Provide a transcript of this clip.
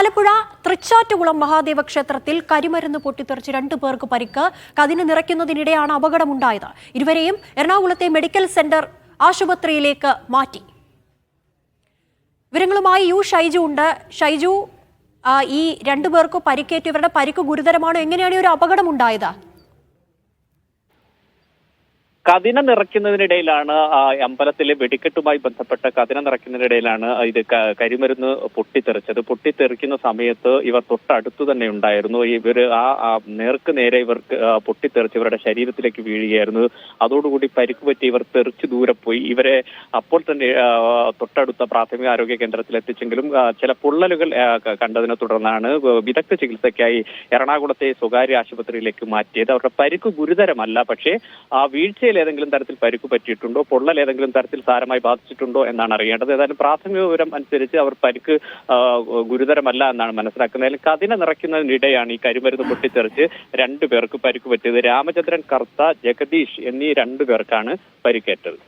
ആലപ്പുഴ തൃച്ചാറ്റുകുളം മഹാദേവ ക്ഷേത്രത്തിൽ കരിമരുന്ന് പൊട്ടിത്തെറിച്ച് രണ്ടു പേർക്ക് പരിക്ക്. കതിന് നിറയ്ക്കുന്നതിനിടെയാണ് അപകടമുണ്ടായത്. ഇരുവരെയും എറണാകുളത്തെ മെഡിക്കൽ സെന്റർ ആശുപത്രിയിലേക്ക് മാറ്റി. വിവരങ്ങളുമായി യു ഷൈജു ഉണ്ട്. ഷൈജു ഈ രണ്ടുപേർക്ക് പരിക്കേറ്റ്. ഇവരുടെ പരിക്ക് ഗുരുതരമാണോ? എങ്ങനെയാണ് ഈ ഒരു അപകടമുണ്ടായത്? കതിന നിറയ്ക്കുന്നതിനിടയിലാണ് അമ്പലത്തിലെ വെടിക്കെട്ടുമായി ബന്ധപ്പെട്ട കതിന നിറയ്ക്കുന്നതിനിടയിലാണ് ഇത് കരിമരുന്ന് പൊട്ടിത്തെറിച്ചത്. പൊട്ടിത്തെറിക്കുന്ന സമയത്ത് ഇവർ തൊട്ടടുത്തു തന്നെ ഉണ്ടായിരുന്നു. ഇവർ ആ നേർക്ക് നേരെ ഇവർക്ക് പൊട്ടിത്തെറിച്ച് ഇവരുടെ ശരീരത്തിലേക്ക് വീഴുകയായിരുന്നു. അതോടുകൂടി പരിക്ക് പറ്റി ഇവർ തെറിച്ച് ദൂരെ പോയി. ഇവരെ അപ്പോൾ തന്നെ തൊട്ടടുത്ത പ്രാഥമിക ആരോഗ്യ കേന്ദ്രത്തിൽ എത്തിച്ചെങ്കിലും ചില പൊള്ളലുകൾ കണ്ടതിനെ തുടർന്നാണ് വിദഗ്ധ ചികിത്സയ്ക്കായി എറണാകുളത്തെ സ്വകാര്യ ആശുപത്രിയിലേക്ക് മാറ്റിയത്. അവരുടെ പരിക്ക് ഗുരുതരമല്ല. പക്ഷേ ആ വീഴ്ചയിൽ ഏതെങ്കിലും തരത്തിൽ പരിക്ക് പറ്റിയിട്ടുണ്ടോ? പൊള്ളൽ ഏതെങ്കിലും തരത്തിൽ സാരമായി ബാധിച്ചിട്ടുണ്ടോ എന്നാണ് അറിയേണ്ടത്. ഏതായാലും പ്രാഥമിക വിവരം അനുസരിച്ച് അവർ പരിക്ക് ഗുരുതരമല്ല എന്നാണ് മനസ്സിലാക്കുന്നത്. കതിന നിറയ്ക്കുന്നതിനിടെയാണ് ഈ കരിമരുന്ന് പൊട്ടിത്തെറിച്ച് രണ്ടു പേർക്ക് പരിക്ക് പറ്റിയത്. രാമചന്ദ്രൻ കർത്ത ജഗദീഷ് എന്നീ രണ്ടു പേർക്കാണ് പരിക്കേറ്റത്.